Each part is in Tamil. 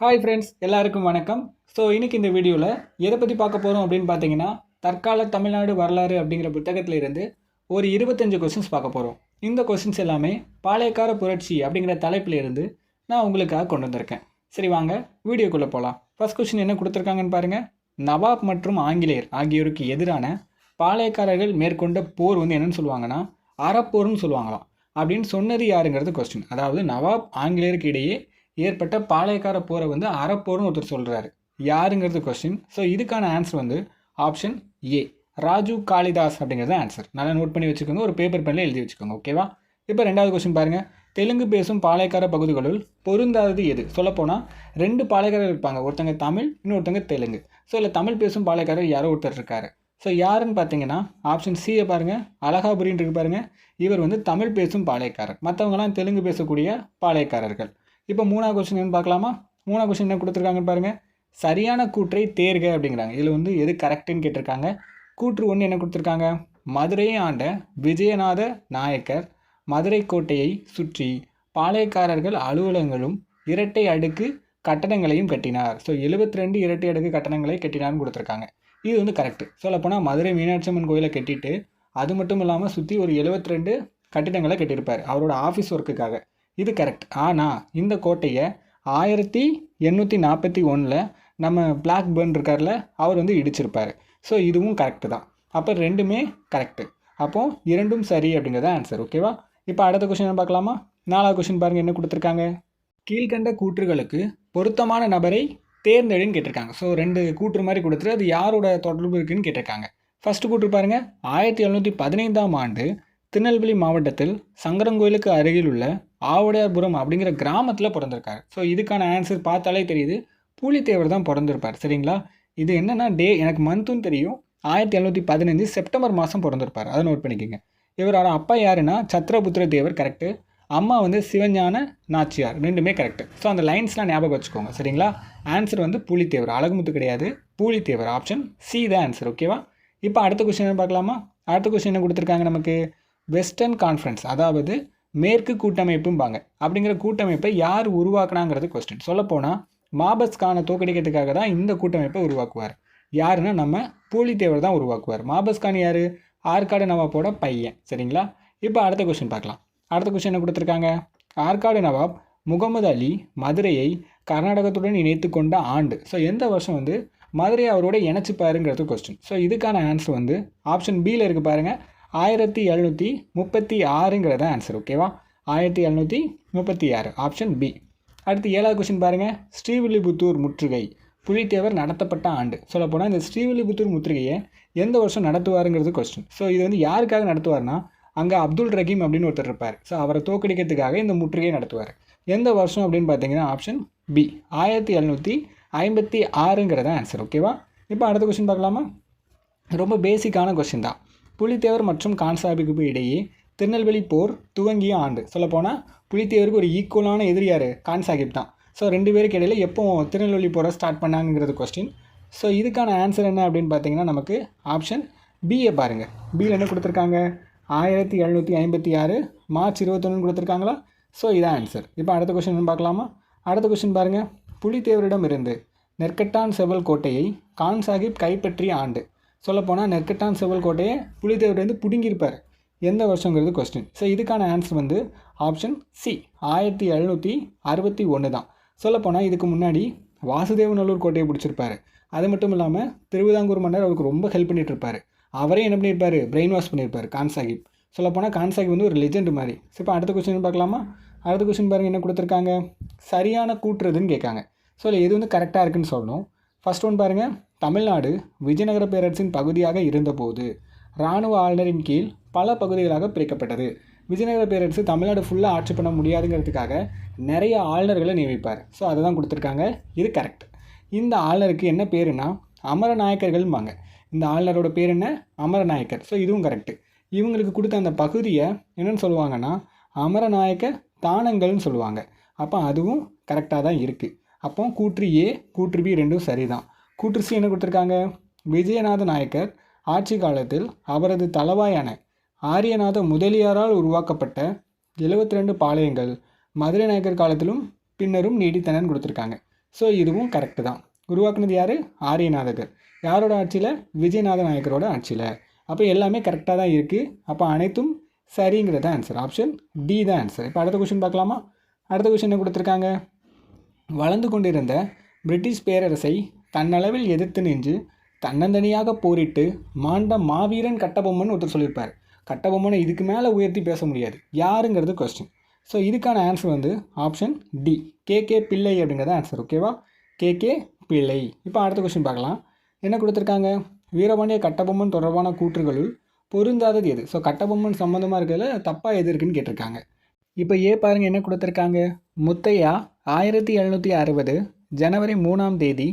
ஹாய் ஃப்ரெண்ட்ஸ் எல்லாருக்கும் வணக்கம். ஸோ இன்றைக்கி இந்த வீடியோவில் எதை பற்றி பார்க்க போகிறோம் அப்படின்னு பார்த்தீங்கன்னா தற்கால தமிழ்நாடு வரலாறு அப்படிங்கிற புத்தகத்துல இருந்து ஒரு இருபத்தஞ்சு கொஸ்டின்ஸ் பார்க்க போகிறோம் இந்த கொஸ்டின்ஸ் எல்லாமே பாளையக்கார புரட்சி அப்படிங்கிற தலைப்பில் இருந்து நான் உங்களுக்காக கொண்டு வந்திருக்கேன். சரி வாங்க வீடியோக்குள்ளே போகலாம் ஃபர்ஸ்ட் கொஸ்டின் என்ன கொடுத்துருக்காங்கன்னு பாருங்கள் நவாப் மற்றும் ஆங்கிலேயர் ஆகியோருக்கு எதிரான பாளையக்காரர்கள் மேற்கொண்ட போர் வந்து என்னென்னு சொல்லுவாங்கன்னா அறப்போர்னு சொல்லுவாங்களாம். அப்படின்னு சொன்னது யாருங்கிறது கொஸ்டின் அதாவது நவாப் ஆங்கிலேயருக்கு இடையே ஏற்பட்ட பாளையக்கார போரை வந்து அறப்போர்னு ஒருத்தர் சொல்கிறாரு யாருங்கிறது கொஸ்டின் ஸோ இதுக்கான ஆன்சர் வந்து ஆப்ஷன் ஏ ராஜு காளிதாஸ் அப்படிங்கிறது ஆன்சர் நல்லா நோட் பண்ணி வச்சுக்கோங்க. ஒரு பேப்பர் பெண்ணில் எழுதி வச்சுக்கோங்க ஓகேவா இப்போ ரெண்டாவது கொஸ்டின் பாருங்கள் தெலுங்கு பேசும் பாளையக்கார பகுதிகளுள் பொருந்தாதது எது? சொல்லப்போனால் ரெண்டு பாளையக்காரர் இருப்பாங்க. ஒருத்தங்க தமிழ் இன்னொருத்தங்க தெலுங்கு. ஸோ இல்லை தமிழ் பேசும் பாளையக்காரர் யாரோ ஒருத்தர் இருக்காரு. ஸோ யாருன்னு பார்த்தீங்கன்னா ஆப்ஷன் சியை பாருங்கள் அலகாபுரின்னு இருக்கு பாருங்கள் இவர் வந்து தமிழ் பேசும் பாளையக்காரர். மற்றவங்களாம் தெலுங்கு பேசக்கூடிய பாளையக்காரர்கள். இப்போ மூணாவது கொஸ்டின் என்ன பார்க்கலாமா? மூணாவது கொஸ்டின் என்ன கொடுத்துருக்காங்கன்னு பாருங்கள் சரியான கூற்றை தேர்க அப்படிங்கிறாங்க. இதில் வந்து எது கரெக்டுன்னு கேட்டிருக்காங்க. கூற்று ஒன்று என்ன கொடுத்துருக்காங்க? மதுரையை ஆண்ட விஜயநாத நாயக்கர் மதுரை கோட்டையை சுற்றி பாளையக்காரர்கள் அலுவலகங்களும் இரட்டை அடுக்கு கட்டடங்களையும் கட்டினார். ஸோ எழுபத்தி ரெண்டு இரட்டை அடுக்கு கட்டடங்களை கட்டினார்னு கொடுத்துருக்காங்க. இது வந்து கரெக்டு சொல்லப்போனால் மதுரை மீனாட்சி அம்மன் கோயிலை கட்டிட்டு அது மட்டும் இல்லாமல் சுற்றி ஒரு எழுபத்தி ரெண்டு கட்டிடங்களை கட்டியிருப்பார். அவரோட ஆஃபீஸ் ஒர்க்குக்காக இது கரெக்ட் ஆனால் இந்த கோட்டையை ஆயிரத்தி எண்ணூற்றி நாற்பத்தி ஒன்றில் நம்ம பிளாக் பேர்ன் இருக்கார்ல அவர் வந்து இடிச்சிருப்பார். ஸோ இதுவும் கரெக்டு தான். அப்போ ரெண்டுமே கரெக்டு அப்போது இரண்டும் சரி அப்படிங்கிறது ஆன்சர் ஓகேவா இப்போ அடுத்த கொஷின் பார்க்கலாமா? நாலாவது கொஷின் பாருங்கள் என்ன கொடுத்துருக்காங்க? கீழ்கண்ட கூற்றுகளுக்கு பொருத்தமான நபரை தேர்ந்தெடுன்னு கேட்டிருக்காங்க. ஸோ ரெண்டு கூற்று மாதிரி கொடுத்துட்டு அது யாரோட தொடர்பு இருக்குன்னு கேட்டிருக்காங்க. ஃபஸ்ட்டு கூற்று பாருங்கள் ஆயிரத்தி எழுநூற்றி பதினைந்தாம் ஆண்டு திருநெல்வேலி மாவட்டத்தில் சங்கரங்கோயிலுக்கு அருகில் உள்ள ஆவுடையார்புரம் அப்படிங்கிற கிராமத்தில் பிறந்திருக்காரு. ஸோ இதுக்கான ஆன்சர் பார்த்தாலே தெரியுது. பூலித்தேவர் தான் பிறந்திருப்பார். சரிங்களா? இது என்னென்னா டே எனக்கு மந்த்தும் தெரியும். ஆயிரத்தி எழுநூற்றி பதினஞ்சு செப்டம்பர் மாதம் பிறந்திருப்பார். அதை நோட் பண்ணிக்கோங்க. இவரோட அப்பா யாருன்னா சத்ரபுத்திர தேவர் கரெக்டு அம்மா வந்து சிவஞான நாச்சியார். ரெண்டுமே கரெக்டு ஸோ அந்த லைன்ஸ்லாம் ஞாபகம் வச்சுக்கோங்க. சரிங்களா? ஆன்சர் வந்து பூலித்தேவர். அழகுமுத்து கிடையாது. பூலித்தேவர் ஆப்ஷன் சி தான் ஆன்சர் ஓகேவா இப்போ அடுத்த கொஸ்டின் பார்க்கலாமா? அடுத்த கொஸ்டின் என்ன கொடுத்துருக்காங்க நமக்கு? வெஸ்டர்ன் கான்ஃபரன்ஸ் அதாவது மேற்கு கூட்டமைப்பும்பாங்க. அப்படிங்கிற கூட்டமைப்பை யார் உருவாக்குனாங்கிறது கொஸ்டின் சொல்லப்போனால் மாபஸ் கானை தோக்கடிக்கிறதுக்காக தான் இந்த கூட்டமைப்பை உருவாக்குவார். யாருன்னா நம்ம பூலித்தேவர் தான் உருவாக்குவார். மாபஸ் கான் யார்? ஆற்காடு நவாப்போட பையன். சரிங்களா? இப்போ அடுத்த கொஸ்டின் பார்க்கலாம். அடுத்த கொஸ்டின் என்ன கொடுத்துருக்காங்க? ஆற்காடு நவாப் முகமது அலி மதுரையை கர்நாடகத்துடன் இணைத்து கொண்ட ஆண்டு. ஸோ எந்த வருஷம் வந்து மதுரையை அவரோட இணைச்சிப்பாருங்கிறது கொஸ்டின் ஸோ இதுக்கான ஆன்சர் வந்து ஆப்ஷன் பியில் இருக்குது பாருங்கள் ஆயிரத்தி எழுநூற்றி முப்பத்தி ஆறுங்கிறத ஆன்சர் ஓகேவா ஆயிரத்தி எழுநூற்றி முப்பத்தி ஆறு ஆப்ஷன் பி அடுத்து ஏழாவது கொஷின் பாருங்கள் ஸ்ரீவில்லிபுத்தூர் முற்றுகை. புலித்தேவர் நடத்தப்பட்ட ஆண்டு. சொல்லப்போனால் இந்த ஸ்ரீவில்லிபுத்தூர் முற்றுகையை எந்த வருஷம் நடத்துவாருங்கிறது கொஸ்டின் ஸோ இது வந்து யாருக்காக நடத்துவார்னா அங்கே அப்துல் ரஹீம் அப்படின்னு ஒருத்தர் இருப்பார். ஸோ அவரை தோக்கடிக்கிறதுக்காக இந்த முற்றுகையை நடத்துவார். எந்த வருஷம் அப்படின்னு பார்த்தீங்கன்னா ஆப்ஷன் பி ஆயிரத்தி எழுநூற்றி ஐம்பத்தி ஆறுங்கிறத ஆன்சர் ஓகேவா இப்போ அடுத்த கொஸ்டின் பார்க்கலாமா? ரொம்ப பேசிக்கான கொஸ்டின் தான். புலித்தேவர் மற்றும் கான்சாபிக்கு இடையே திருநெல்வேலி போர் துவங்கிய ஆண்டு. சொல்லப்போனால் புலித்தேவருக்கு ஒரு ஈக்குவலான எதிரியார் கான்சாகிப் தான். ஸோ ரெண்டு பேருக்கு இடையில எப்போ திருநெல்வேலி போரை ஸ்டார்ட் பண்ணாங்கிறது கொஸ்டின் ஸோ இதுக்கான ஆன்சர் என்ன அப்படின்னு பார்த்தீங்கன்னா நமக்கு ஆப்ஷன் பிஏ பாருங்கள் பியில் என்ன கொடுத்துருக்காங்க? ஆயிரத்தி எழுநூற்றி ஐம்பத்தி ஆறு மார்ச் இருபத்தொன்னு கொடுத்துருக்காங்களா? ஸோ இதான் ஆன்சர் இப்போ அடுத்த கொஸ்டின் பார்க்கலாமா? அடுத்த கொஸ்டின் பாருங்கள் புலித்தேவரிடம் இருந்து நெற்கட்டான் செவல் கோட்டையை கான் சாஹிப் கைப்பற்றிய ஆண்டு. சொல்லப்போனால் நெற்கட்டான் செவல் கோட்டையை புலித்தேவர் வந்து பிடுங்கியிருப்பார். எந்த வருஷங்கிறது கொஸ்டின் ஸோ இதுக்கான ஆன்சர் வந்து ஆப்ஷன் சி ஆயிரத்தி எழுநூற்றி அறுபத்தி ஒன்று தான். சொல்லப்போனால் இதுக்கு முன்னாடி வாசுதேவநல்லூர் கோட்டையை பிடிச்சிருப்பாரு. அது மட்டும் இல்லாமல் திருவிதாங்கூர் மன்னர் அவருக்கு ரொம்ப ஹெல்ப் பண்ணிட்டு இருப்பார் அவரே என்ன பண்ணியிருப்பார்? பிரெயின் வாஷ் பண்ணியிருப்பார் கான் சாஹிப் சொல்லப்போனால் கான் சாஹிப் வந்து ஒரு லெஜெண்ட் மாதிரி. ஸோ இப்போ அடுத்த கொஸ்டின் பார்க்கலாமா? அடுத்த கொஸ்டின் பாருங்கள் என்ன கொடுத்துருக்காங்க? சரியான கூட்டுறதுன்னு கேட்காங்க. ஸோ இல்லை எது வந்து கரெக்டாக இருக்குன்னு சொல்லணும். ஃபஸ்ட் ஒன் பாருங்கள் தமிழ்நாடு விஜயநகர பேரரசின் பகுதியாக இருந்தபோது இராணுவ ஆளுநரின் கீழ் பல பகுதிகளாக பிரிக்கப்பட்டது. விஜயநகர பேரரசு தமிழ்நாடு ஃபுல்லாக ஆட்சி பண்ண முடியாதுங்கிறதுக்காக நிறைய ஆளுநர்களை நியமிப்பார். ஸோ அதை தான் கொடுத்துருக்காங்க. இது கரெக்ட் இந்த ஆளுநருக்கு என்ன பேருனா அமரநாயக்கர்கள்பாங்க இந்த ஆளுநரோட பேர் என்ன? அமரநாயக்கர் ஸோ இதுவும் கரெக்டு இவங்களுக்கு கொடுத்த அந்த பகுதியை என்னென்னு சொல்லுவாங்கன்னா அமரநாயக்க தானங்கள்னு சொல்லுவாங்க. அப்போ அதுவும் கரெக்டாக தான் இருக்குது அப்போ கூற்று ஏ கூற்று பி ரெண்டும் சரிதான். தான் கூற்றுசி என்ன கொடுத்துருக்காங்க? விஜயநாத நாயக்கர் ஆட்சி காலத்தில் அவரது தளவாயான ஆரியநாத முதலியாரால் உருவாக்கப்பட்ட எழுபத்தி ரெண்டு பாளையங்கள் மதுரை நாயக்கர் காலத்திலும் பின்னரும் நீடித்தனன்னு கொடுத்துருக்காங்க. ஸோ இதுவும் கரெக்டு தான். உருவாக்குனது யார்? ஆரியநாதகர். யாரோட ஆட்சியில்? விஜயநாத நாயக்கரோட ஆட்சியில். அப்போ எல்லாமே கரெக்டாக தான் இருக்குது அப்போ அனைத்தும் சரிங்கிறது தான் ஆன்சர் ஆப்ஷன் டி தான் ஆன்சர் இப்போ அடுத்த கொஷின் பார்க்கலாமா? அடுத்த கொஷின் என்ன கொடுத்துருக்காங்க? வளர்ந்து கொண்டிருந்த பிரிட்டிஷ் பேரரசை தன்னளவில் எதிர்த்து நின்று தன்னந்தனியாக போரிட்டு மாண்ட மாவீரன் கட்டபொம்மன் ஒருத்தர் சொல்லியிருப்பார். கட்டபொம்மனை இதுக்கு மேலே உயர்த்தி பேச முடியாது. யாருங்கிறது கொஸ்டின் ஸோ இதுக்கான ஆன்சர் வந்து option D K K Pillai அப்படிங்கிறது ஆன்சர் ஓகேவா கே கே பிள்ளை. இப்போ அடுத்த கொஸ்டின் பார்க்கலாம். என்ன கொடுத்துருக்காங்க? வீரபாண்டிய கட்டபொம்மன் தொடர்பான கூற்றுகளுள் பொருந்தாதது எது? ஸோ கட்டபொம்மன் சம்மந்தமாக இருக்கிறதுல தப்பாக எது இருக்குன்னு கேட்டிருக்காங்க. இப்போ ஏ பாருங்கள் என்ன கொடுத்துருக்காங்க? முத்தையா ஆயிரத்தி எழுநூற்றி அறுபது ஜனவரி மூணாம் தேதி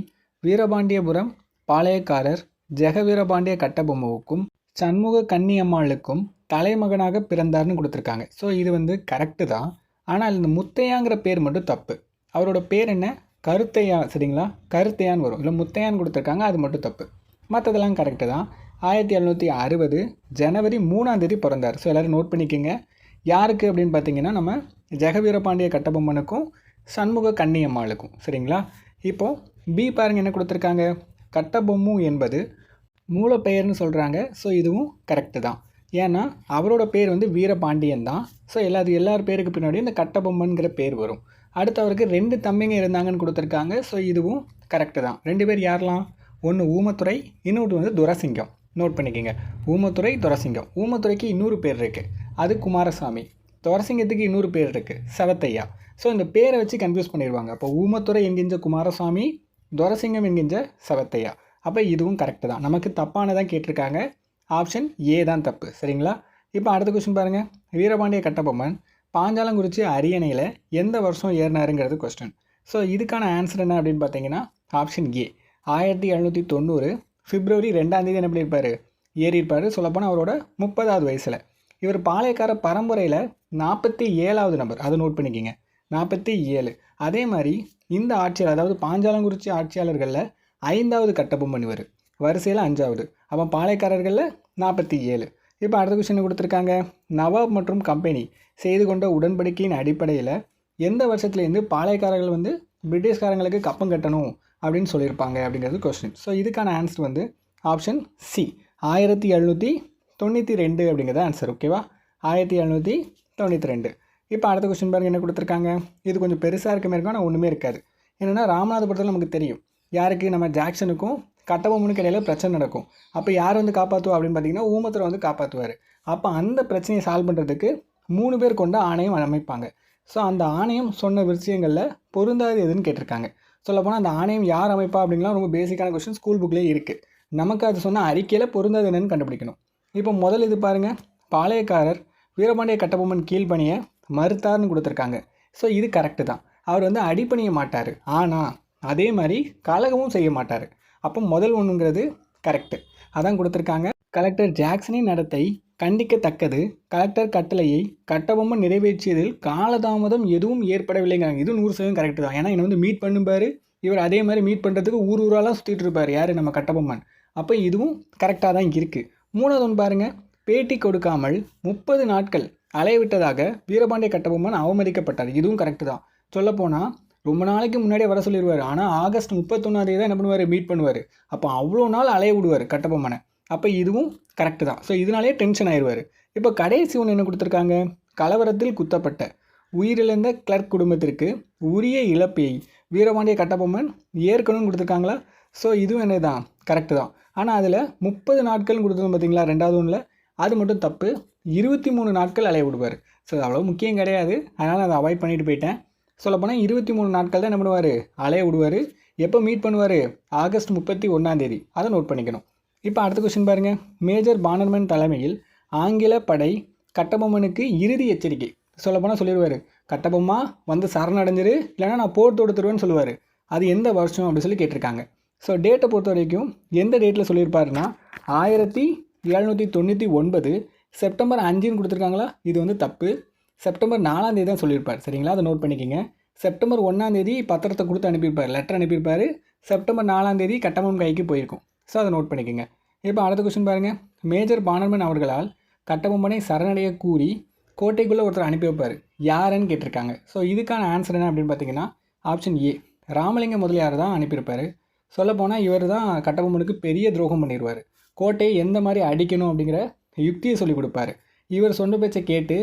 வீரபாண்டியபுரம் பாளையக்காரர் ஜெகவீரபாண்டிய கட்டபொம்மவுக்கும் சண்முக கன்னியம்மாளுக்கும் தலைமகனாக பிறந்தார்னு கொடுத்துருக்காங்க. ஸோ இது வந்து கரெக்டு தான். ஆனால் இந்த முத்தையாங்கிற பேர் மட்டும் தப்பு. அவரோட பேர் என்ன? கருத்தையா சரிங்களா? கருத்தையான்னு வரும். இல்லை முத்தையான்னு கொடுத்துருக்காங்க அது மட்டும் தப்பு. மற்றதெல்லாம் கரெக்டு தான். ஆயிரத்தி எழுநூற்றி அறுபது ஜனவரி மூணாம் தேதி பிறந்தார். ஸோ எல்லோரும் நோட் பண்ணிக்கோங்க. யாருக்கு அப்படின்னு பார்த்தீங்கன்னா நம்ம ஜெகவீரபாண்டிய கட்டபொம்மனுக்கும் சண்முக கன்னியம்மாளுக்கும் சரிங்களா? இப்போது பி பாருங்க என்ன கொடுத்துருக்காங்க? கட்டபொம்மு என்பது மூலப்பெயர்னு சொல்கிறாங்க ஸோ இதுவும் கரெக்டு தான். ஏன்னா அவரோட பேர் வந்து வீரபாண்டியன் தான். ஸோ எல்லாது எல்லார் பேருக்கு பின்னாடி இந்த கட்டபொம்மன்கிற பேர் வரும். அடுத்து அவருக்கு ரெண்டு தம்பிங்க இருந்தாங்கன்னு கொடுத்துருக்காங்க. ஸோ இதுவும் கரெக்டு தான். ரெண்டு பேர் யாரெல்லாம்? ஒன்று ஊமத்துறை இன்னொன்று வந்து துரசிங்கம். நோட் பண்ணிக்கோங்க. ஊமத்துறை துரசிங்கம். ஊமத்துறைக்கு இன்னொரு பேர் இருக்குது அது குமாரசாமி. துரசிங்கத்துக்கு இன்னொரு பேர் இருக்குது சவத்தையா. ஸோ இந்த பேரை வச்சு கன்ஃபியூஸ் பண்ணிடுவாங்க. அப்போ ஊமத்துறை என்கின்ற குமாரசாமி துரசிங்கம் என்கின்ற சவத்தையா? அப்போ இதுவும் கரெக்டு தான். நமக்கு தப்பானதான் கேட்டிருக்காங்க. ஆப்ஷன் ஏ தான் தப்பு. சரிங்களா? இப்போ அடுத்த கொஸ்டின் பாருங்கள் வீரபாண்டிய கட்டபொம்மன் பாஞ்சாலங்குறிச்சி அரியணையில் எந்த வருஷம் ஏறினாருங்கிறது கொஸ்டின் ஸோ இதுக்கான ஆன்சர் என்ன அப்படின்னு பார்த்தீங்கன்னா ஆப்ஷன் ஏ ஆயிரத்தி எழுநூற்றி தொண்ணூறு பிப்ரவரி ரெண்டாந்தேதி என்ன பண்ணியிருப்பார்? ஏறியிருப்பார். சொல்லப்போனால் அவரோட முப்பதாவது வயசில். இவர் பாளையக்கார பரம்பரையில் நாற்பத்தி ஏழாவது நம்பர் அதை நோட் பண்ணிக்கிங்க. நாற்பத்தி ஏழு. அதே மாதிரி இந்த ஆட்சியாளர் அதாவது பாஞ்சாலங்குறிச்சி ஆட்சியாளர்களில் ஐந்தாவது கட்டபொம்மன் இவர். வரிசையில் அஞ்சாவது. அப்போ பாளையக்காரர்களில் நாற்பத்தி ஏழு. இப்போ அடுத்த கொஸ்டின் கொடுத்துருக்காங்க? நவாப் மற்றும் கம்பெனி செய்து கொண்ட உடன்படிக்கையின் அடிப்படையில் எந்த வருஷத்துலேருந்து பாளையக்காரர்கள் வந்து பிரிட்டிஷ்காரங்களுக்கு கப்பம் கட்டணும் அப்படின்னு சொல்லியிருப்பாங்க அப்படிங்கிறது கொஸ்டின் ஸோ இதுக்கான ஆன்சர் வந்து ஆப்ஷன் சி ஆயிரத்தி எழுநூற்றி தொண்ணூற்றி ரெண்டு அப்படிங்கிறது ஆன்சர் ஓகேவா ஆயிரத்தி எழுநூற்றி தொண்ணூற்றி ரெண்டு. இப்போ அடுத்த கொஸ்டின் பாருங்க என்ன கொடுத்துருக்காங்க? இது கொஞ்சம் பெருசாக இருக்க மாதிரி இருக்கும் ஆனால் ஒன்றுமே இருக்காது. என்னென்னா ராமநாதபுரத்தில் நமக்கு தெரியும். யாருக்கு? நம்ம ஜாக்சனுக்கும் கட்டபொம்மனுக்கு இடையில பிரச்சனை நடக்கும். அப்போ யார் வந்து காப்பாற்றுவா அப்படின்னு பார்த்தீங்கன்னா ஊமத்தரை வந்து காப்பாற்றுவார் அப்போ அந்த பிரச்சனையை சால்வ் பண்ணுறதுக்கு மூணு பேர் கொண்ட ஆணையம் அமைப்பாங்க. ஸோ அந்த ஆணையம் சொன்ன விஷயங்களில் பொருந்தாது எதுன்னு கேட்டிருக்காங்க. சொல்லப்போனால் அந்த ஆணையம் யார் அமைப்பா அப்படிங்கலாம் ரொம்ப பேசிக்கான கொஸ்டின் ஸ்கூல் புக்லேயே இருக்குது நமக்கு அது சொன்ன அறிக்கையில் பொருந்தாது என்னன்னு கண்டுபிடிக்கணும். இப்போ முதல் இது பாருங்கள் பாளையக்காரர் வீரபாண்டிய கட்டபொம்மன் கீழ்பணியை மறுத்தார்னு கொடுத்துருக்காங்க. ஸோ இது கரெக்டு தான். அவர் வந்து அடிப்பணிய மாட்டார். ஆனால் அதே மாதிரி கலகமும் செய்ய மாட்டார். அப்போ முதல் ஒன்றுங்கிறது கரெக்டு அதான் கொடுத்துருக்காங்க. கலெக்டர் ஜாக்சனின் நடத்தை கண்டிக்கத்தக்கது. கலெக்டர் கட்டளையை கட்டபொம்மன் நிறைவேற்றியதில் காலதாமதம் எதுவும் ஏற்படவில்லைங்கிறாங்க. இது நூறு சதவீதம் கரெக்டு தான். ஏன்னா என்னை வந்து மீட் பண்ணும்பார். இவர் அதே மாதிரி மீட் பண்ணுறதுக்கு ஊர் ஊராலாம் சுற்றிட்டு இருப்பார். யார்? நம்ம கட்டபொம்மன். அப்போ இதுவும் கரெக்டாக தான் இருக்குது மூணாவது ஒன்று பாருங்கள் பேட்டி கொடுக்காமல் முப்பது நாட்கள் அலையவிட்டதாக வீரபாண்டிய கட்டபொம்மன் அவமதிக்கப்பட்டார். இதுவும் கரெக்டு தான். சொல்லப்போனால் ரொம்ப நாளைக்கு முன்னாடியே வர சொல்லிடுவார் ஆனால் ஆகஸ்ட் முப்பத்தொன்னாம் தேதி தான் என்ன பண்ணுவார்? மீட் பண்ணுவார். அப்போ அவ்வளோ நாள் அலைய விடுவார் கட்டபொம்மனை. அப்போ இதுவும் கரெக்டு தான். ஸோ இதனாலே டென்ஷன் ஆயிடுவார் இப்போ கடைசி ஒன்று என்ன கொடுத்துருக்காங்க? கலவரத்தில் குத்தப்பட்ட உயிரிழந்த கிளர்க் குடும்பத்திற்கு உரிய இழப்பை வீரபாண்டிய கட்டபொம்மன் ஏற்கனவே கொடுத்துருக்காங்களா? ஸோ இதுவும் என்ன தான்? கரெக்டு தான். ஆனால் அதில் முப்பது நாட்கள் கொடுத்துருந்தோம் பார்த்தீங்களா ரெண்டாவது ஒன்றில் அது மட்டும் தப்பு. இருபத்தி மூணு நாட்கள் அலைய விடுவார். ஸோ அவ்வளோ முக்கியம் கிடையாது. அதனால் அதை அவாய்ட் பண்ணிட்டு போயிட்டேன். சொல்லப்போனால் இருபத்தி மூணு நாட்கள் தான் என்ன பண்ணுவார்? அலைய விடுவார். எப்போ மீட் பண்ணுவார்? ஆகஸ்ட் முப்பத்தி ஒன்றாந்தேதி அதை நோட் பண்ணிக்கணும். இப்போ அடுத்த கொஸ்டின் பாருங்கள் மேஜர் பானர்மன் தலைமையில் ஆங்கில படை கட்டபொம்மனுக்கு இறுதி எச்சரிக்கை. சொல்லப்போனால் சொல்லிடுவார். கட்டபொம்மா வந்து சரணடைஞ்சிரு. இல்லைனா நான் போர் தொடுத்துருவேன்னு சொல்லுவார். அது எந்த வருஷம்? அப்படின்னு சொல்லி கேட்டிருக்காங்க. ஸோ டேட்டை பொறுத்த வரைக்கும் எந்த டேட்டில் சொல்லியிருப்பாருன்னா ஆயிரத்தி எழுநூற்றி தொண்ணூற்றி ஒன்பது செப்டம்பர் அஞ்சுன்னு கொடுத்துருக்காங்களா? இது வந்து தப்பு. செப்டம்பர் நாலாம் தேதி தான் சொல்லியிருப்பார். சரிங்களா? அதை நோட் பண்ணிக்கோங்க. செப்டம்பர் ஒன்றாம் தேதி பத்திரத்தை கொடுத்து அனுப்பியிருப்பார். லெட்டர் அனுப்பியிருப்பார். செப்டம்பர் நாலாம் தேதி கட்டபொம்மன் கைக்கு போயிருக்கும். ஸோ அதை நோட் பண்ணிக்கோங்க. இப்போ அடுத்த கொஸ்டின் பாருங்கள் மேஜர் பானர்மன் அவர்களால் கட்டபொம்மனை சரணடைய கூறி கோட்டைக்குள்ளே ஒருத்தர் அனுப்பி வைப்பார். யாருன்னு கேட்டிருக்காங்க. ஸோ இதுக்கான ஆன்சர் என்ன அப்படின்னு பார்த்தீங்கன்னா ஆப்ஷன் ஏ ராமலிங்க முதலியார் தான் அனுப்பியிருப்பார். சொல்லப்போனால் இவர் தான் கட்டபொம்மனுக்கு பெரிய துரோகம் பண்ணிடுவார் கோட்டையை எந்த மாதிரி அடிக்கணும் அப்படிங்கிற யுக்தியை சொல்லிக் கொடுப்பாரு. இவர் சொன்ன பேச்சை கேட்டு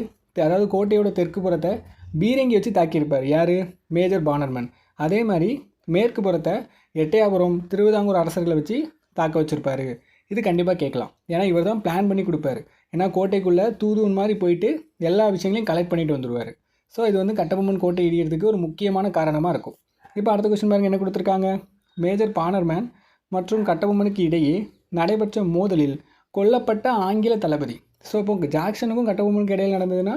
அதாவது கோட்டையோட தெற்கு புறத்தை பீரங்கி வச்சு தாக்கியிருப்பார். யார்? Major Bannerman. அதே மாதிரி மேற்கு புறத்தை எட்டையாபுரம் திருவிதாங்கூர் அரசர்களை வச்சு தாக்க வச்சுருப்பாரு. இது கண்டிப்பாக கேட்கலாம். ஏன்னா இவர் தான் பிளான் பண்ணி கொடுப்பாரு. ஏன்னா கோட்டைக்குள்ளே தூதுவன் மாதிரி போயிட்டு எல்லா விஷயங்களையும் கலெக்ட் பண்ணிட்டு வந்துடுவார் ஸோ இது வந்து கட்டபொம்மன் கோட்டை இடிக்கிறதுக்கு ஒரு முக்கியமான காரணமாக இருக்கும். இப்போ அடுத்த கொஸ்டின் பாருங்க என்ன கொடுத்துருக்காங்க? மேஜர் பானர்மேன் மற்றும் கட்டபொம்மனுக்கு இடையே நடைபெற்ற மோதலில் கொல்லப்பட்ட ஆங்கில தளபதி. ஸோ இப்போ ஜாக்சனுக்கும் கட்டபொம்மனுக்கு இடையில் நடந்ததுன்னா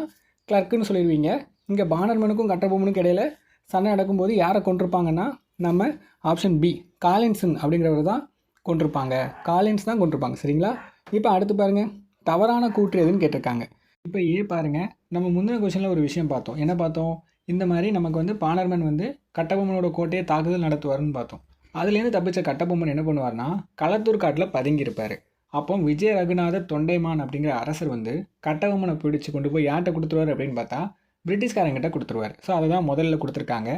கிளர்க்குன்னு சொல்லிடுவீங்க. இங்கே பானர்மனுக்கும் கட்டபொம்மனுக்கும் இடையில் சண்டை நடக்கும்போது யாரை கொண்டிருப்பாங்கன்னா நம்ம ஆப்ஷன் பி காலின்சன் அப்படிங்கிறவர் தான் கொண்டிருப்பாங்க காலின்ஸ் தான் கொண்டிருப்பாங்க சரிங்களா? இப்போ அடுத்து பாருங்கள் தவறான கூற்று எதுன்னு கேட்டிருக்காங்க. இப்போ ஏ பாருங்கள் நம்ம முந்தின கொஷனில் ஒரு விஷயம் பார்த்தோம். என்ன பார்த்தோம்? இந்த மாதிரி நமக்கு வந்து பானர்மன் வந்து கட்டபொம்மனோட கோட்டையை தாக்குதல் நடத்துவார்னு பார்த்தோம். அதுலேருந்து தப்பிச்ச கட்டபொம்மன் என்ன பண்ணுவார்னா களத்தூர் காட்டில் பதுங்கியிருப்பார். அப்போ விஜய ரகுநாத தொண்டைமான் அப்படிங்கிற அரசர் வந்து கட்டபொம்மனை பிடிச்சு கொண்டு போய் யார்கிட்ட கொடுத்துருவார் அப்படின்னு பார்த்தா பிரிட்டிஷ்காரங்கிட்ட கொடுத்துருவார். ஸோ அதை தான் முதல்ல கொடுத்துருக்காங்க.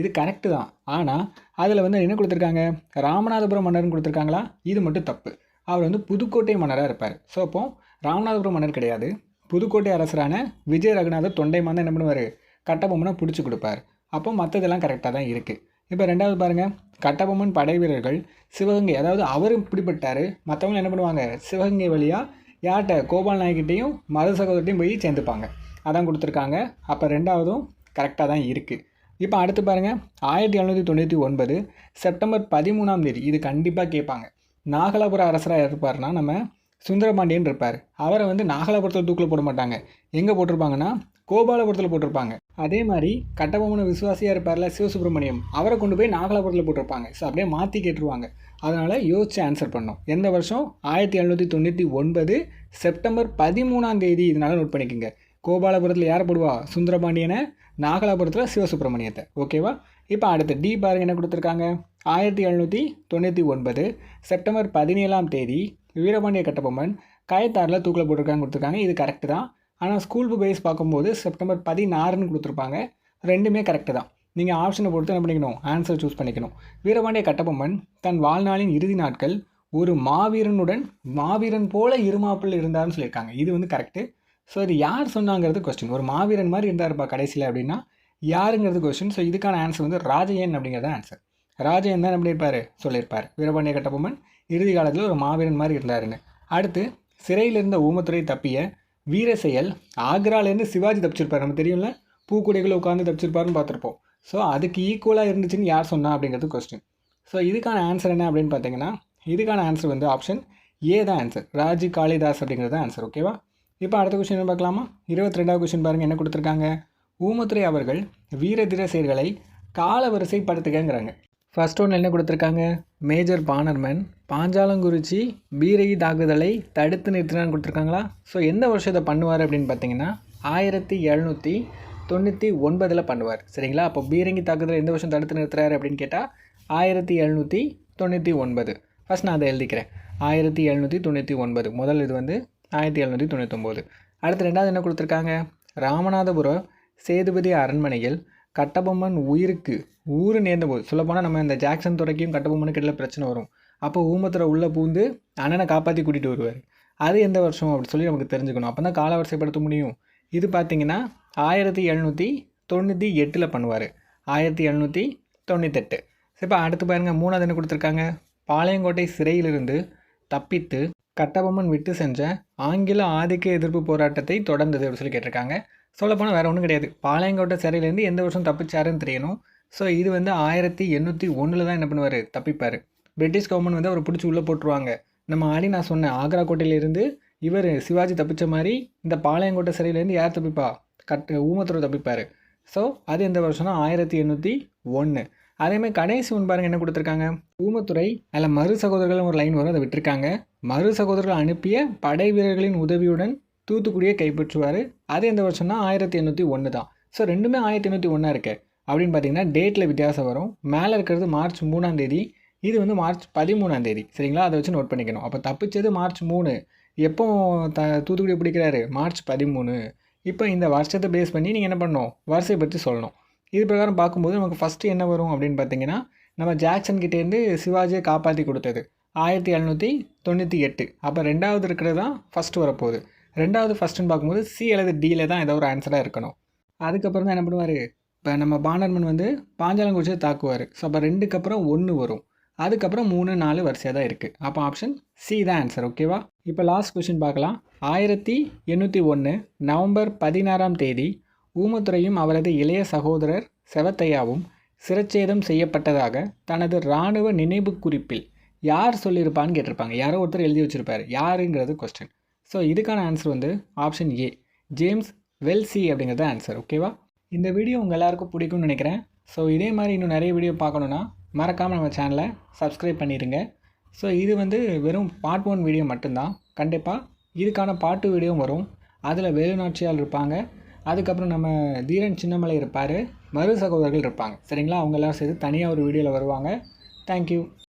இது கரெக்டு தான். ஆனால் அதில் வந்து என்ன கொடுத்துருக்காங்க? ராமநாதபுரம் மன்னர்னு கொடுத்துருக்காங்களா? இது மட்டும் தப்பு. அவர் வந்து புதுக்கோட்டை மன்னராக இருப்பார். ஸோ அப்போ ராமநாதபுரம் மன்னர் கிடையாது. புதுக்கோட்டை அரசரான விஜய ரகுநாத தொண்டைமான் தான் என்ன பண்ணுவார்? கட்டபொம்மனை பிடிச்சி கொடுப்பார். அப்போ மற்றதெல்லாம் கரெக்டாக தான் இருக்குது இப்போ ரெண்டாவது பாருங்கள் கட்டபொம்மன் படை வீரர்கள் சிவகங்கை அதாவது அவரும் பிடிபட்டார் மற்றவங்க என்ன பண்ணுவாங்க? சிவகங்கை வழியாக யார்கிட்ட? கோபால் நாயக்கிட்டையும் மது சகோதரத்தையும் போய் சேர்ந்துப்பாங்க. அதான் கொடுத்துருக்காங்க. அப்போ ரெண்டாவதும் கரெக்டாக தான் இருக்குது இப்போ அடுத்து பாருங்கள் ஆயிரத்தி எழுநூற்றி தொண்ணூற்றி ஒன்பது செப்டம்பர் பதிமூணாம் தேதி. இது கண்டிப்பாக கேட்பாங்க. நாகலாபுர அரசராக இருப்பார்னா நம்ம சுந்தரபாண்டியன் இருப்பார். அவரை வந்து நாகலாபுரத்தில் தூக்கில் போட மாட்டாங்க. எங்கே போட்டிருப்பாங்கன்னா கோபாலபுரத்தில் போட்டிருப்பாங்க. அதே மாதிரி கட்டபொம்மன விசுவாசியாக இருப்பார்ல சிவசுப்ரமணியம் அவரை கொண்டு போய் நாகலாபுரத்தில் போட்டிருப்பாங்க. ஸோ அப்படியே மாற்றி கேட்டுருவாங்க. அதனால் யோசிச்சு ஆன்சர் பண்ணோம் எந்த வருஷம்? ஆயிரத்தி எழுநூற்றி தொண்ணூற்றி ஒன்பது செப்டம்பர் பதிமூணாம் தேதி. இதனால் நோட் பண்ணிக்கோங்க. கோபாலபுரத்தில் யார் போடுவா? சுந்தரபாண்டியனை நாகலாபுரத்தில் சிவசுப்ரமணியத்தை. ஓகேவா இப்போ அடுத்து டி பாருங்க என்ன கொடுத்துருக்காங்க? ஆயிரத்தி எழுநூற்றி தொண்ணூற்றி ஒன்பது செப்டம்பர் பதினேழாம் தேதி வீரபாண்டிய கட்டபொம்மன் கயத்தாரில் தூக்கில் போட்டிருக்காங்க கொடுத்துருக்காங்க. இது கரெக்டு தான். ஆனால் ஸ்கூல் புக் வைஸ் பார்க்கும்போது செப்டம்பர் பதினாறுன்னு கொடுத்துருப்பாங்க. ரெண்டுமே கரெக்டு தான். நீங்கள் ஆப்ஷனை பொறுத்து என்ன பண்ணிக்கணும்? ஆன்சர் சூஸ் பண்ணிக்கணும். வீரபாண்டிய கட்டபொம்மன் தன் வாழ்நாளின் இறுதி நாட்கள் ஒரு மாவீரனுடன் மாவீரன் போல இருமாப்பில் இருந்தார்னு சொல்லியிருக்காங்க. இது வந்து கரெக்டு. ஸோ இது யார் சொன்னாங்கிறது கொஸ்டின் ஒரு மாவீரன் மாதிரி இருந்தார்ப்பா கடைசியில் அப்படின்னா யாருங்கிறது கொஸ்டின் ஸோ இதுக்கான ஆன்சர் வந்து ராஜயன் அப்படிங்கிறது ஆன்சர் ராஜயன் தான் எப்படி இருப்பார் சொல்லியிருப்பார். வீரபாண்டிய கட்டபொம்மன் இறுதி காலத்தில் ஒரு மாவீரன் மாதிரி இருந்தாருன்னு. அடுத்து சிறையில் இருந்த ஊமத்துறை தப்பிய வீர செயல். ஆக்ராலேருந்து சிவாஜி தப்பிச்சிருப்பார். நம்ம தெரியும்ல? பூக்குடைகள் உட்காந்து தப்பிச்சிருப்பாருன்னு பார்த்துருப்போம். ஸோ அதுக்கு ஈக்குவலாக இருந்துச்சுன்னு யார் சொன்னா அப்படிங்கிறது கொஸ்டின் ஸோ இதுக்கான ஆன்சர் என்ன அப்படின்னு பார்த்தீங்கன்னா இதுக்கான ஆன்சர் வந்து ஆப்ஷன் ஏ தான் ஆன்சர் ராஜி காளிதாஸ் அப்படிங்கிறது தான் ஆன்சர் ஓகேவா இப்போ அடுத்த கொஸ்டின் என்ன பார்க்கலாமா? இருபத்தி ரெண்டாவது கொஸ்டின் பாருங்கள் என்ன கொடுத்துருக்காங்க? ஊமத்துறை அவர்கள் வீரதிர செயல்களை காலவரிசைப்படுத்துகங்கிறாங்க. ஃபஸ்ட் ஒன்று என்ன கொடுத்துருக்காங்க? மேஜர் பானர்மன் பாஞ்சாலங்குறிச்சி பீரகி தாக்குதலை தடுத்து நிறுத்தினான்னு கொடுத்துருக்காங்களா? ஸோ எந்த வருஷம் இதை பண்ணுவார் அப்படின்னு பார்த்தீங்கன்னா ஆயிரத்தி எழுநூற்றி தொண்ணூற்றி ஒன்பதில் பண்ணுவார். சரிங்களா? அப்போ பீரங்கி தாக்குதலை எந்த வருஷம் தடுத்து நிறுத்துறாரு அப்படின்னு கேட்டால் ஆயிரத்தி எழுநூற்றி தொண்ணூற்றி ஒன்பது. ஃபஸ்ட் நான் அதை எழுதிக்கிறேன். ஆயிரத்தி எழுநூற்றி தொண்ணூற்றி ஒன்பது. முதல் இது வந்து ஆயிரத்தி எழுநூற்றி தொண்ணூற்றொம்பது அடுத்து ரெண்டாவது என்ன கொடுத்துருக்காங்க? ராமநாதபுரம் சேதுபதி அரண்மனையில் கட்டபொம்மன் உயிருக்கு ஊர் நேர்ந்த போது சொல்லப்போனால் நம்ம இந்த ஜாக்சன் துறைக்கும் கட்டபொம்மனுக்கு இடையில பிரச்சனை வரும். அப்போ ஊமத்துறை உள்ளே பூந்து அண்ணனை காப்பாற்றி கூட்டிகிட்டு வருவார். அது எந்த வருஷம் அப்படி சொல்லி நமக்கு தெரிஞ்சுக்கணும். அப்போ தான் காலவரிசைப்படுத்த முடியும். இது பார்த்திங்கன்னா ஆயிரத்தி எழுநூற்றி தொண்ணூற்றி எட்டில் பண்ணுவார். ஆயிரத்தி எழுநூற்றி தொண்ணூத்தெட்டு. சரி இப்போ அடுத்து பாருங்கள் மூணாவது என்ன கொடுத்துருக்காங்க? பாளையங்கோட்டை சிறையிலிருந்து தப்பித்து கட்டபொம்மன் விட்டு சென்ற ஆங்கில ஆதிக்க எதிர்ப்பு போராட்டத்தை தொடர்ந்தது அப்படின்னு சொல்லி கேட்டிருக்காங்க. சொல்லப்போனால் வேறு ஒன்றும் கிடையாது. பாளையங்கோட்டை சிறையிலேருந்து எந்த வருஷம் தப்பிச்சாருன்னு தெரியணும். ஸோ இது வந்து ஆயிரத்தி எண்ணூற்றி ஒன்றில் தான் என்ன பண்ணுவார்? தப்பிப்பார். பிரிட்டிஷ் கவர்மெண்ட் வந்து அவரை பிடிச்சி உள்ளே போட்டுருவாங்க. நம்ம ஆடி நான் சொன்னேன் ஆக்ரா கோட்டையிலேருந்து இவர் சிவாஜி தப்பிச்ச மாதிரி இந்த பாளையங்கோட்டை சிறையிலேருந்து யார் தப்பிப்பா? கட் ஊமத்துறை தப்பிப்பார். ஸோ அது எந்த வருஷம்னா ஆயிரத்தி எண்ணூற்றி ஒன்று அதேமாதிரி கடைசி ஒன்று பாருங்கள் என்ன கொடுத்துருக்காங்க? ஊமத்துறை அதில் மறு சகோதரர்கள் ஒரு லைன் வரும் அதை விட்டுருக்காங்க. மறு சகோதரர்கள் அனுப்பிய படை வீரர்களின் உதவியுடன் தூத்துக்குடியை கைப்பற்றுவார். அது எந்த வருஷம்னா ஆயிரத்தி எண்ணூற்றி ஒன்று தான். ஸோ ரெண்டுமே ஆயிரத்தி எண்ணூற்றி ஒன்றா இருக்கு. அப்படின்னு பார்த்தீங்கன்னா டேட்டில் வித்தியாசம் வரும். மேலே இருக்கிறது மார்ச் மூணாம் தேதி. இது வந்து மார்ச் பதிமூணாம் தேதி. சரிங்களா? அதை வச்சு நோட் பண்ணிக்கணும். அப்போ தப்பிச்சது மார்ச் மூணு. எப்போ த தூத்துக்குடி பிடிக்கிறாரு? மார்ச் பதிமூணு. இப்போ இந்த வருஷத்தை பேஸ் பண்ணி நீங்கள் என்ன பண்ணணும்? வரிசையை பற்றி சொல்லணும். இது பிரகாரம் பார்க்கும்போது நமக்கு ஃபஸ்ட்டு என்ன வரும் அப்படின்னு பார்த்தீங்கன்னா நம்ம ஜாக்சன் கிட்டேருந்து சிவாஜியை காப்பாற்றி கொடுத்தது. ஆயிரத்தி எழுநூற்றி தொண்ணூற்றி எட்டு. அப்போ ரெண்டாவது இருக்கிறது தான் ஃபஸ்ட்டு வரப்போகுது. ரெண்டாவது ஃபஸ்ட்டுன்னு பார்க்கும்போது சி அல்லது டியில் தான் ஏதோ ஒரு ஆன்சராக இருக்கணும். அதுக்கப்புறம் தான் என்ன பண்ணுவார்? இப்போ நம்ம பானர்மன் வந்து பாஞ்சாலங்குறிச்சியை தாக்குவார். ஸோ அப்போ ரெண்டுக்கு அப்புறம் ஒன்று வரும். அதுக்கப்புறம் மூணு நாலு வரிசையாக தான் இருக்குது அப்போ ஆப்ஷன் சி தான் ஆன்சர் ஓகேவா இப்போ லாஸ்ட் கொஷின் பார்க்கலாம். ஆயிரத்தி எண்ணூற்றி ஒன்று நவம்பர் பதினாறாம் தேதி ஊமத்துறையும் அவரது இளைய சகோதரர் செவத்தையாவும் சிரச்சேதம் செய்யப்பட்டதாக தனது இராணுவ நினைவு குறிப்பில் யார் சொல்லியிருப்பான்னு கேட்டிருப்பாங்க. யாரோ ஒருத்தர் எழுதி வச்சுருப்பார். யாருங்கிறது கொஸ்டின் ஸோ இதுக்கான ஆன்சர் வந்து ஆப்ஷன் ஏ ஜேம்ஸ் வெல்சி அப்படிங்கிறது ஆன்சர் ஓகேவா இந்த வீடியோ உங்கள் எல்லாருக்கும் பிடிக்கும்னு நினைக்கிறேன். ஸோ இதே மாதிரி இன்னும் நிறைய வீடியோ பார்க்கணுன்னா மறக்காமல் நம்ம சேனலை சப்ஸ்கிரைப் பண்ணிடுங்க ஸோ இது வந்து வெறும் பார்ட் ஒன் வீடியோ மட்டும்தான். கண்டிப்பாக இதுக்கான பாட்டு வீடியோவும் வரும். அதில் வேலுநாச்சியால் இருப்பாங்க. அதுக்கப்புறம் நம்ம தீரன் சின்னமலை இருப்பார். மறு சகோதரர்கள் இருப்பாங்க. சரிங்களா? அவங்க எல்லாம் சேர்த்து தனியாக ஒரு வீடியோவில் வருவாங்க. தேங்க்யூ